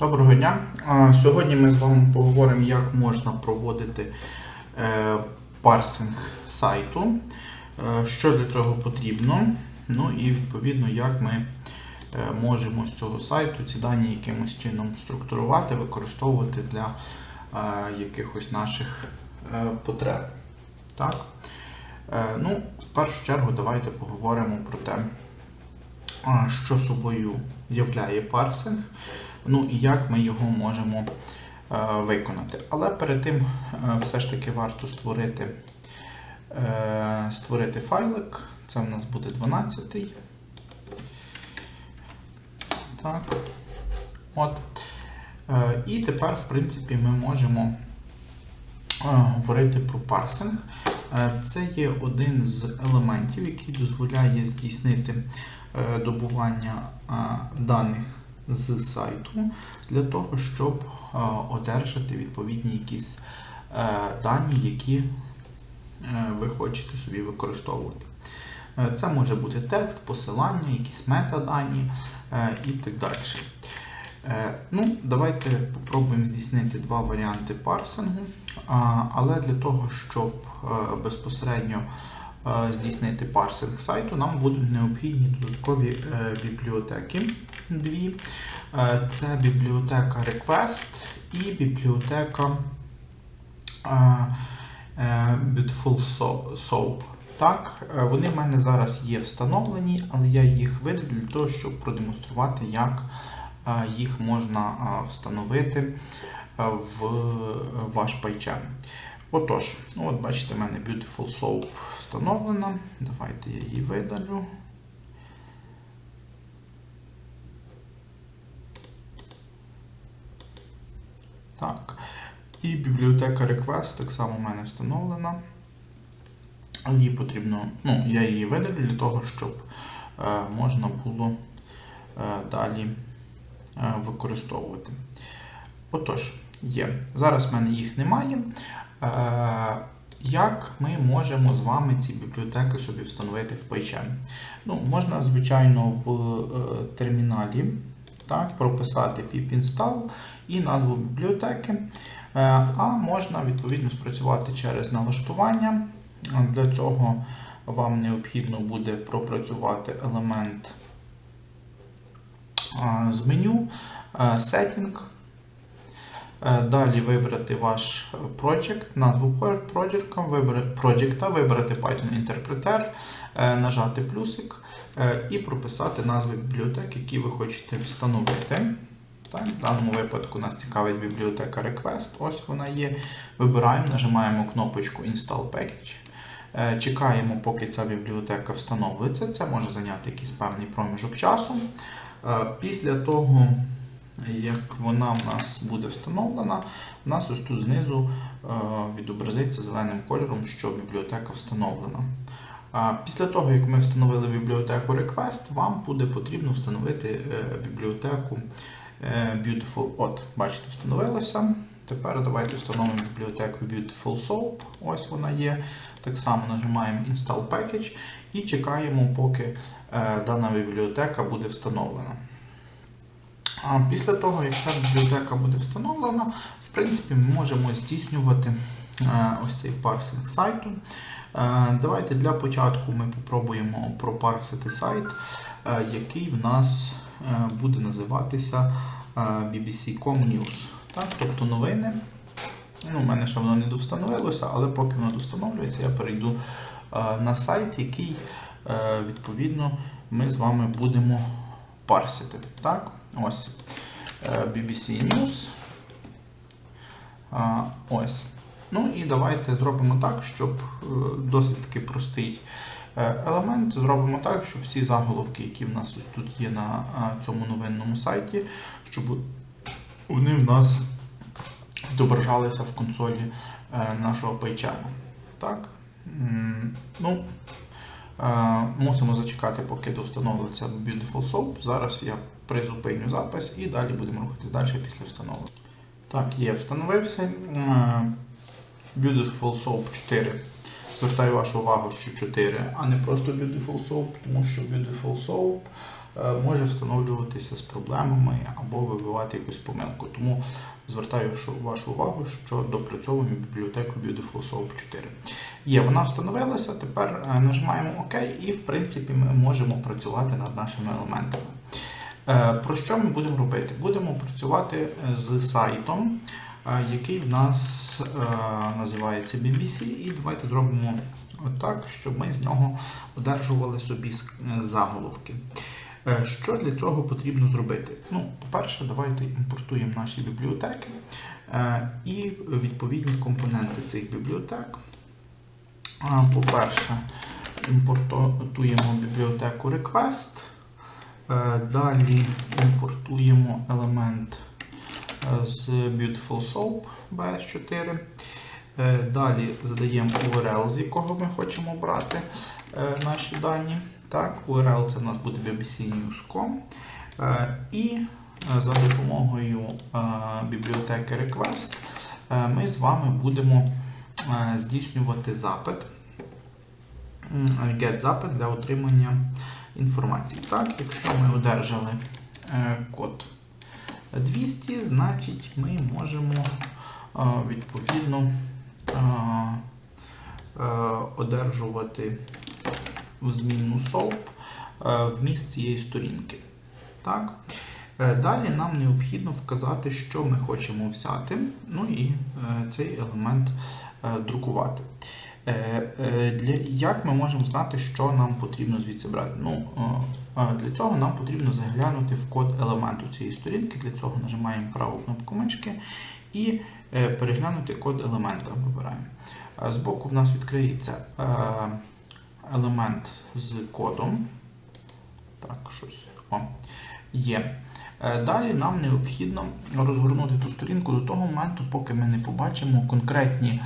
Доброго дня. Сьогодні ми з вами поговоримо, як можна проводити е, парсинг сайту, е, що для цього потрібно, ну і відповідно, як ми е, можемо з цього сайту ці дані якимось чином структурувати, використовувати для якихось наших потреб. Так? Ну, в першу чергу, давайте поговоримо про те, що собою являє парсинг, ну і як ми його можемо е, виконати. Але перед тим е, все ж таки варто створити, е, створити файлик. Це в нас буде 12-й. Так. От. І тепер, в принципі, ми можемо говорити про парсинг. Це є один з елементів, який дозволяє здійснити добування даних з сайту для того, щоб е, одержати відповідні якісь е, дані, які е, ви хочете собі використовувати. Це може бути текст, посилання, якісь метадані і так далі. Ну, Давайте попробуємо здійснити два варіанти парсингу. Але для того, щоб безпосередньо здійснити парсинг сайту, нам будуть необхідні додаткові е, бібліотеки. Дві. Е, Це бібліотека Request і бібліотека е, е, Beautiful Soap. Так, е, вони в мене зараз є встановлені, але я їх видалю для того, щоб продемонструвати, як е, їх можна е, встановити е, в ваш PyCharm. Отож, ну от бачите, в мене Beautiful Soap встановлена. Давайте я її видалю. Так. І бібліотека Request так само в мене встановлена. Її потрібно, ну, я її видалю для того, щоб е, можна було е, далі е, використовувати. Отож, є. Зараз в мене їх немає. Е, як ми можемо з вами ці бібліотеки собі встановити в PyCharm? Ну, можна, звичайно, в е, терміналі так, прописати pip install і назву бібліотеки. Е, А можна відповідно спрацювати через налаштування. Для цього вам необхідно буде пропрацювати елемент з меню, е, Setting. Е, Далі вибрати ваш project, назву project, вибрати, Python Interpreter, е, нажати плюсик е, і прописати назви бібліотек, які ви хочете встановити. Так, в даному випадку нас цікавить бібліотека Request. Ось вона є. Вибираємо, нажимаємо кнопочку Install Package. Чекаємо, поки ця бібліотека встановлюється. Це може зайняти якийсь певний проміжок часу. Після того, як вона в нас буде встановлена, в нас ось тут знизу е, відобразиться зеленим кольором, що бібліотека встановлена. Після того, як ми встановили бібліотеку Request, вам буде потрібно встановити е, бібліотеку е, Beautiful. От, бачите, встановилася. Тепер давайте встановимо бібліотеку Beautiful Soap. Ось вона є. Так само нажимаємо Install Package і чекаємо, поки дана бібліотека буде встановлена. Після того, як ця бібліотека буде встановлена, в принципі, ми можемо здійснювати е, ось цей парсинг сайту. Е, Давайте для початку ми попробуємо пропарсити сайт, е, який в нас буде називатися BBC.com News. Так? Тобто новини. Ну, У мене ще воно не довстановилося, але поки воно достановлюється, я перейду на сайт, який відповідно ми з вами будемо парсити. Так? Ось е, BBC News. Ось. Ну і давайте зробимо так, щоб е, досить таки простий е, елемент. Зробимо так, щоб всі заголовки, які в нас тут є на цьому новинному сайті, щоб вони в нас відображалися в консолі нашого PyCharm. Так? Ну, мусимо зачекати, поки довстановиться Beautiful Soap. Зараз я призупиню запис і далі будемо рухатись далі після встановлення. Так, є, встановився. Е, Beautiful Soap 4. Звертаю вашу увагу, що 4, а не просто Beautiful Soap, тому що Beautiful Soap е, може встановлюватися з проблемами або вибивати якусь помилку. Тому звертаю вашу увагу, що допрацьовуємо бібліотеку Beautiful Soap 4. Є, вона встановилася, тепер е, нажимаємо ОК і в принципі ми можемо працювати над нашими елементами. Е, Про що ми будемо робити? Будемо працювати е, з сайтом, е, який в нас називається BBC, і давайте зробимо отак, щоб ми з нього одержували собі заголовки. Що для цього потрібно зробити? Ну, по-перше, давайте імпортуємо наші бібліотеки і відповідні компоненти цих бібліотек. По-перше, імпортуємо бібліотеку request. Е, Далі імпортуємо елемент е, з Beautiful Soap BS4. Е, Далі задаємо URL, з якого ми хочемо брати наші дані. Так, URL це в нас буде bbcnews.com. І за допомогою бібліотеки Request ми з вами будемо здійснювати запит, get запит для отримання інформації. Так, якщо ми одержали е, код 200, значить ми можемо е, відповідно е, одержувати в змінну SOAP вміст цієї сторінки. Так? Далі нам необхідно вказати, що ми хочемо взяти, ну і цей елемент друкувати. Е, е, Для, як ми можемо знати, що нам потрібно звідси брати? Ну, е, для цього нам потрібно заглянути в код елементу цієї сторінки. Для цього нажимаємо праву кнопку мишки і переглянути код елемента. Вибираємо. Збоку в нас відкриється елемент з кодом. Так, щось о, є. Далі нам необхідно розгорнути ту сторінку до того моменту, поки ми не побачимо конкретні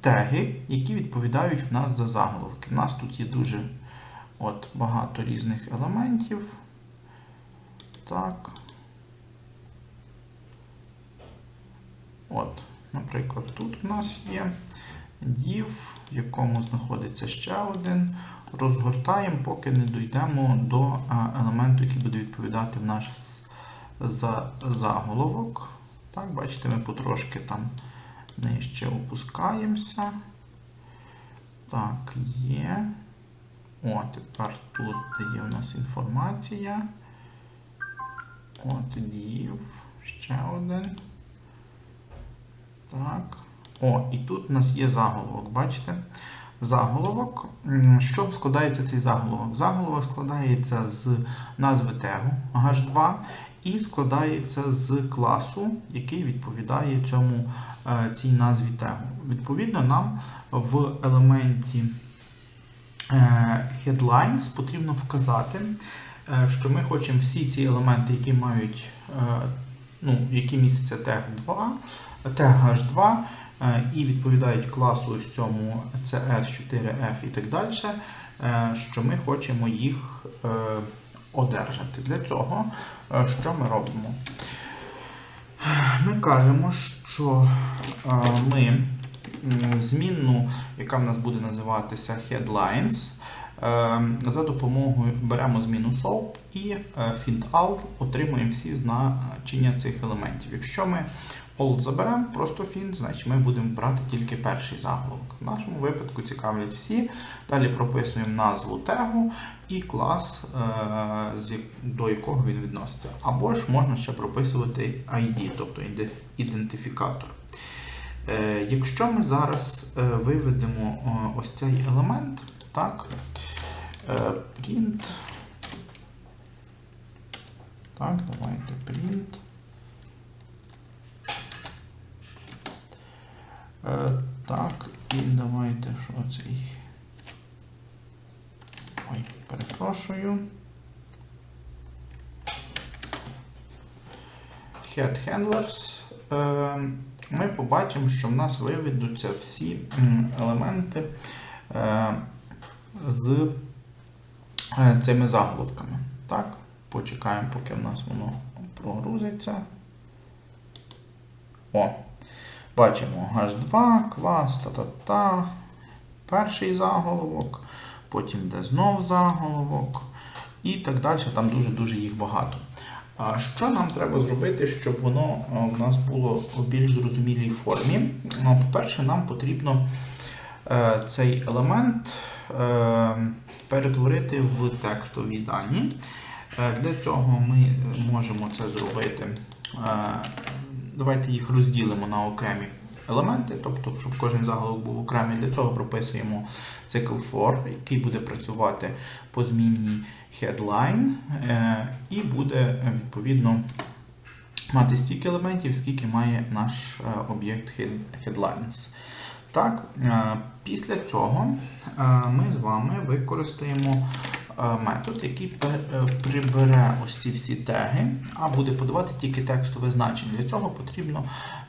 теги, які відповідають в нас за заголовки. У нас тут є дуже от, багато різних елементів. Так. От, наприклад, тут у нас є div, в якому знаходиться ще один. Розгортаємо, поки не дійдемо до елементу, який буде відповідати в наш за заголовок. Так, бачите, ми потрошки там нижче опускаємося. Так, є. О, тепер тут є у нас інформація. От div, ще один. Так. О, і тут у нас є заголовок, бачите? Заголовок. Чого складається цей заголовок? Заголовок складається з назви тегу H2 і складається з класу, який відповідає цьому, цій назві тегу. Відповідно, нам в елементі е, headlines потрібно вказати, е, що ми хочемо всі ці елементи, які мають, е, ну, які містяться тег 2, тег H2 е, і відповідають класу ось цьому CS, 4F і так далі, е, що ми хочемо їх е, одержати. Для цього е, що ми робимо? Ми кажемо, що е, ми змінну, яка в нас буде називатися headlines, е, за допомогою беремо зміну SOAP і е, FINT-ALT отримуємо всі значення цих елементів. Якщо ми Alt заберемо, просто FINT, значить ми будемо брати тільки перший заголовок. В нашому випадку цікавлять всі. Далі прописуємо назву тегу і клас, е, до якого він відноситься. Або ж можна ще прописувати ID, тобто ідентифікатор. Е, Якщо ми зараз е, виведемо ось цей елемент, так, print. Так, давайте print. Е, Так, і давайте що цей. Ой, перепрошую. Head Handlers. Е, Ми побачимо, що в нас виведуться всі елементи е, з е, цими заголовками. Так, почекаємо, поки в нас воно прогрузиться. О, бачимо H2, клас, та-та-та, перший заголовок, потім йде знов заголовок і так далі. Там дуже-дуже їх багато. А що нам треба зробити, щоб воно в нас було в більш зрозумілій формі? Ну, По-перше, нам потрібно е, цей елемент е, перетворити в текстові дані. Е, Для цього ми можемо це зробити. Давайте їх розділимо на окремі елементи, тобто, щоб кожен заголовок був окремий. Для цього прописуємо цикл for, який буде працювати по змінній headline, е, і буде е, відповідно мати стільки елементів, скільки має наш е, об'єкт headlines. Так, після цього ми з вами використаємо метод, який е, прибере ось ці всі теги, а буде подавати тільки текстове значення. Для цього потрібно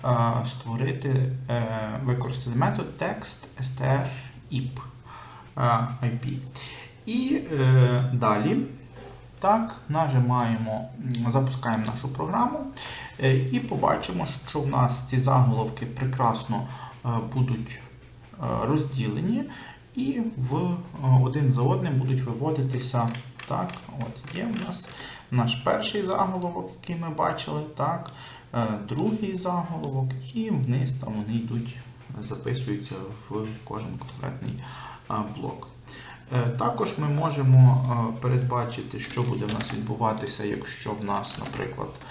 е, створити, е, використати метод text str ip, е, І е, далі так, нажимаємо, запускаємо нашу програму е, і побачимо, що в нас ці заголовки прекрасно е, будуть е, розділені і в е, один за одним будуть виводитися. Так, от є в нас наш перший заголовок, який ми бачили, так, е, другий заголовок, і вниз там вони йдуть, записуються в кожен конкретний е, блок. Також ми можемо передбачити, що буде в нас відбуватися, якщо в нас, наприклад,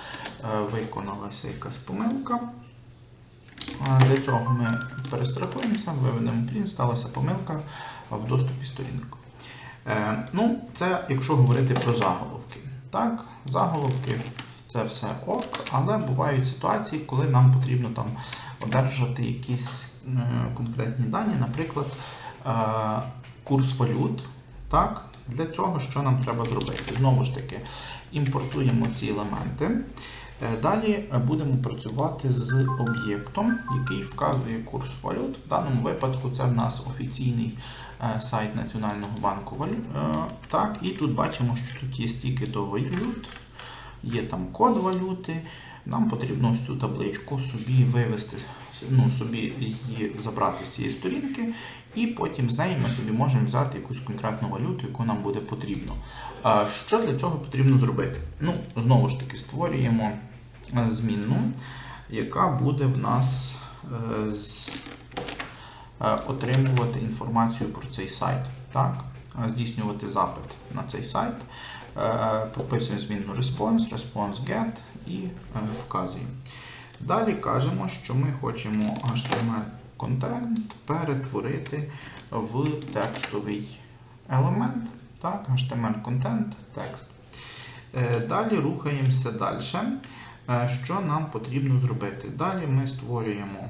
виконалася якась помилка. Для цього ми перестрахуємося, виведемо print, сталася помилка в доступі сторінки. Е, Ну, це якщо говорити про заголовки. Так, заголовки це все ок, але бувають ситуації, коли нам потрібно там одержати якісь е, конкретні дані, наприклад, е, курс валют. Так, для цього що нам треба зробити? Знову ж таки, імпортуємо ці елементи. Е, Далі е, будемо працювати з об'єктом, який вказує курс валют. В даному випадку це в нас офіційний е, сайт Національного банку валют. Так, і тут бачимо, що тут є стільки до валют, є там код валюти. Нам потрібно цю табличку собі вивести, ну, собі її забрати з цієї сторінки, і потім з неї ми собі можемо взяти якусь конкретну валюту, яку нам буде потрібно. Що для цього потрібно зробити? Ну, знову ж таки, створюємо змінну, яка буде в нас е, е, отримувати інформацію про цей сайт. Так? Е, Здійснювати запит на цей сайт. Е, Прописуємо змінну response, response get і е, вказуємо. Далі кажемо, що ми хочемо HTML контент перетворити в текстовий елемент. Так, HTML контент, текст. Е, Далі рухаємося далі. Е, Що нам потрібно зробити? Далі ми створюємо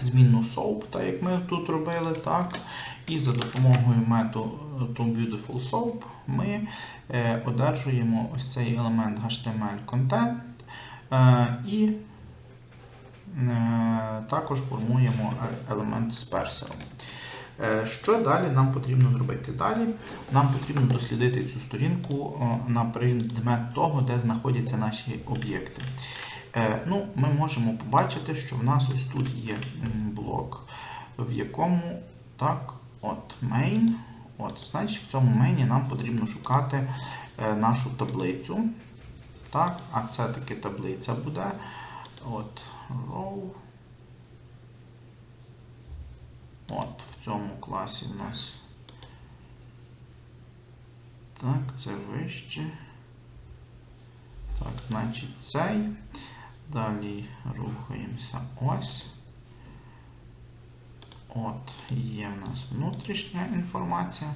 змінну SOAP, так як ми тут робили, так. І за допомогою методу Beautiful SOAP ми е, одержуємо ось цей елемент HTML контент е, і е, також формуємо е- елемент з персером. Е, Що далі нам потрібно зробити? Далі нам потрібно дослідити цю сторінку е, на предмет того, де знаходяться наші об'єкти. Е, Ну, Ми можемо побачити, що в нас ось тут є блок, в якому так, от main. От, значить, в цьому мейні нам потрібно шукати нашу таблицю. Так, а це таки таблиця буде. От, row. От, в цьому класі в нас. Так, це вище. Так, значить цей. Далі рухаємося ось. От, є в нас внутрішня інформація.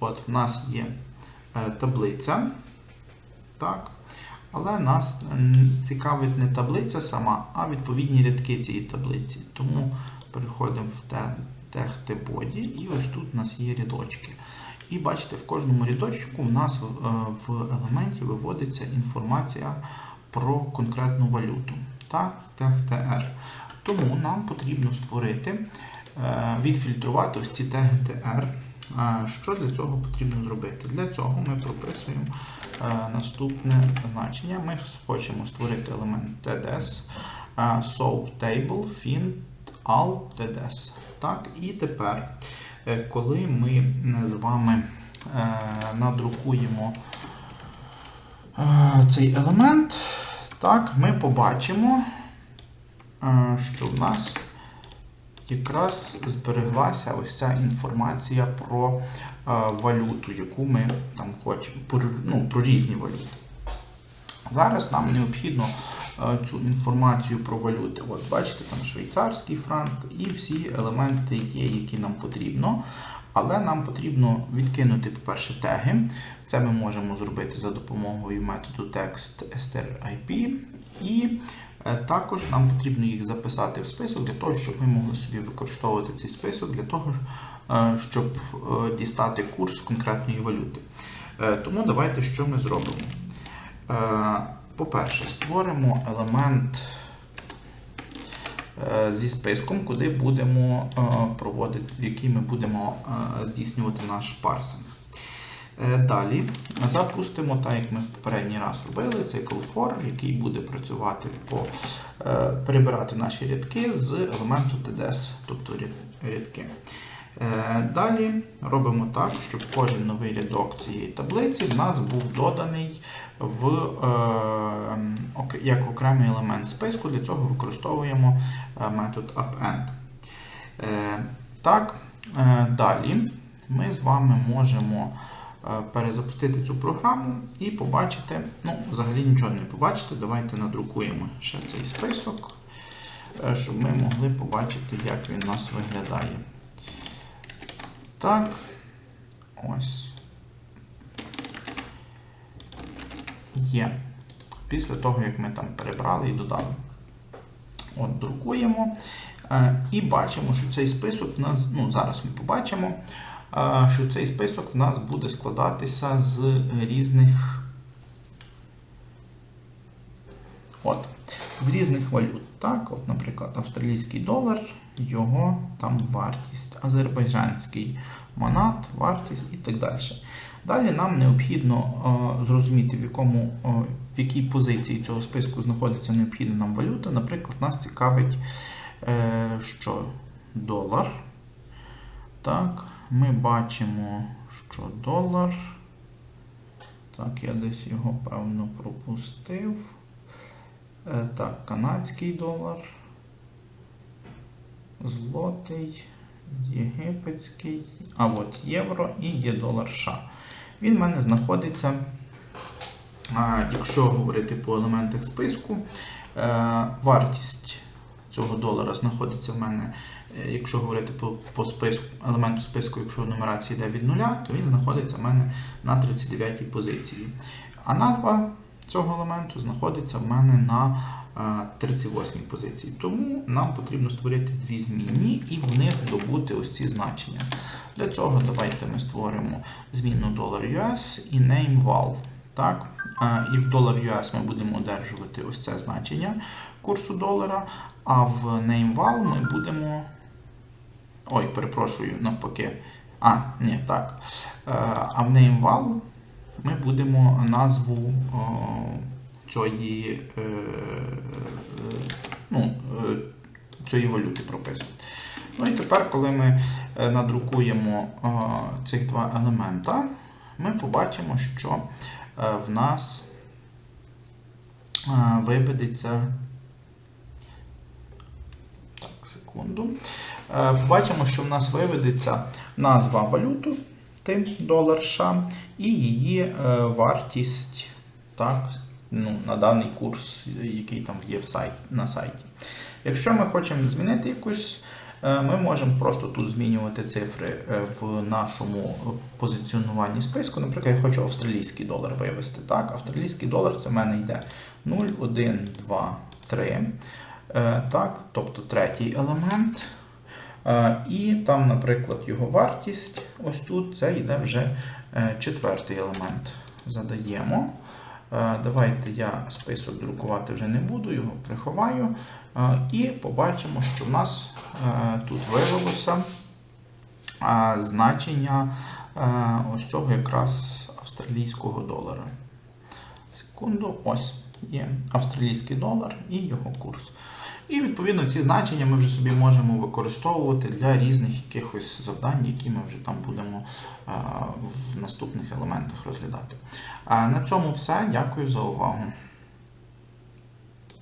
От в нас є е, таблиця. Так. Але нас цікавить не таблиця сама, а відповідні рядки цієї таблиці. Тому переходимо в те- Body і ось тут у нас є рядочки. І бачите, в кожному рядочку в нас е, в елементі виводиться інформація про конкретну валюту. Так. Тому нам потрібно створити, е, відфільтрувати ось ці TR. Е, Що для цього потрібно зробити? Для цього ми прописуємо наступне значення. Ми хочемо створити елемент TDS, SOAP Table. Так, і тепер е, коли ми з вами е, надрукуємо е, цей елемент, так, ми побачимо, е, що в нас якраз збереглася ось ця інформація про е, валюту, яку ми там хочемо, про, ну, про різні валюти. Зараз нам необхідно е, цю інформацію про валюти. От бачите, там швейцарський франк і всі елементи є, які нам потрібно. Але нам потрібно відкинути, по-перше, теги. Це ми можемо зробити за допомогою методу text strip. І е, також нам потрібно їх записати в список для того, щоб ми могли собі використовувати цей список для того, е, щоб е, дістати курс конкретної валюти. Е, Тому давайте що ми зробимо. По-перше, створимо елемент е, зі списком, куди будемо е, проводити, в який ми будемо е, здійснювати наш парсинг. Далі запустимо, так як ми в попередній раз робили, цикл for, який буде працювати по перебирати наші рядки з елементу TDS, тобто рядки. Далі робимо так, щоб кожен новий рядок цієї таблиці в нас був доданий в, е, як окремий елемент списку. Для цього використовуємо е, метод append. Е, Так, е, далі ми з вами можемо е, перезапустити цю програму і побачити, ну, взагалі нічого не побачити. Давайте надрукуємо ще цей список, е, щоб ми могли побачити, як він у нас виглядає. Так, ось. Є. Після того, як ми там перебрали і додали. От, друкуємо. Е, і бачимо, що цей список в нас, ну, зараз ми побачимо, е, що цей список в нас буде складатися з різних. От, з різних валют. Так, от, наприклад, австралійський долар, його там вартість, азербайджанський монат, вартість і так далі. Далі нам необхідно е, зрозуміти, в, якому, е, в якій позиції цього списку знаходиться необхідна нам валюта. Наприклад, нас цікавить, е, що долар. Так, ми бачимо, що долар. Так, я десь його певно пропустив. Так, канадський долар, злотий, єгипетський, а от євро і є долар США. Він в мене знаходиться, якщо говорити по елементах списку, е, вартість цього долара знаходиться в мене, е, якщо говорити по, по списку, елементу списку, якщо нумерація йде від нуля, то він знаходиться в мене на 39 позиції. А назва цього елементу знаходиться в мене на 38 позиції. Тому нам потрібно створити дві змінні і в них добути ось ці значення. Для цього давайте ми створимо змінну $US і name val. Так? Е, І в $US ми будемо одержувати ось це значення курсу долара, а в name val ми будемо. Ой, перепрошую, навпаки. А, ні, так. Е, А в name val ми будемо назву о, цієї, е, е, ну, е, цієї валюти прописувати. Ну і тепер, коли ми е, надрукуємо е, цих два елемента, ми побачимо, що е, в нас е, виведеться. Так, секунду. Е, Побачимо, що в нас виведеться назва валюту, долар США, і її е, вартість так, ну, на даний курс, який там є в сайт, на сайті. Якщо ми хочемо змінити якусь, е, ми можемо просто тут змінювати цифри е, в нашому позиціонуванні списку. Наприклад, я хочу австралійський долар вивести. Так, Австралійський долар це в мене йде 0, 1, 2, 3. Е, Так, тобто третій елемент. Е, І там, наприклад, його вартість. Ось тут це йде вже четвертий елемент. Задаємо. Е, Давайте я список друкувати вже не буду, його приховаю. Е, І побачимо, що в нас е, тут виявилося значення ось цього якраз австралійського долара. Секунду, ось є австралійський долар і його курс. І відповідно ці значення ми вже собі можемо використовувати для різних якихось завдань, які ми вже там будемо е, в наступних елементах розглядати. На цьому все. Дякую за увагу.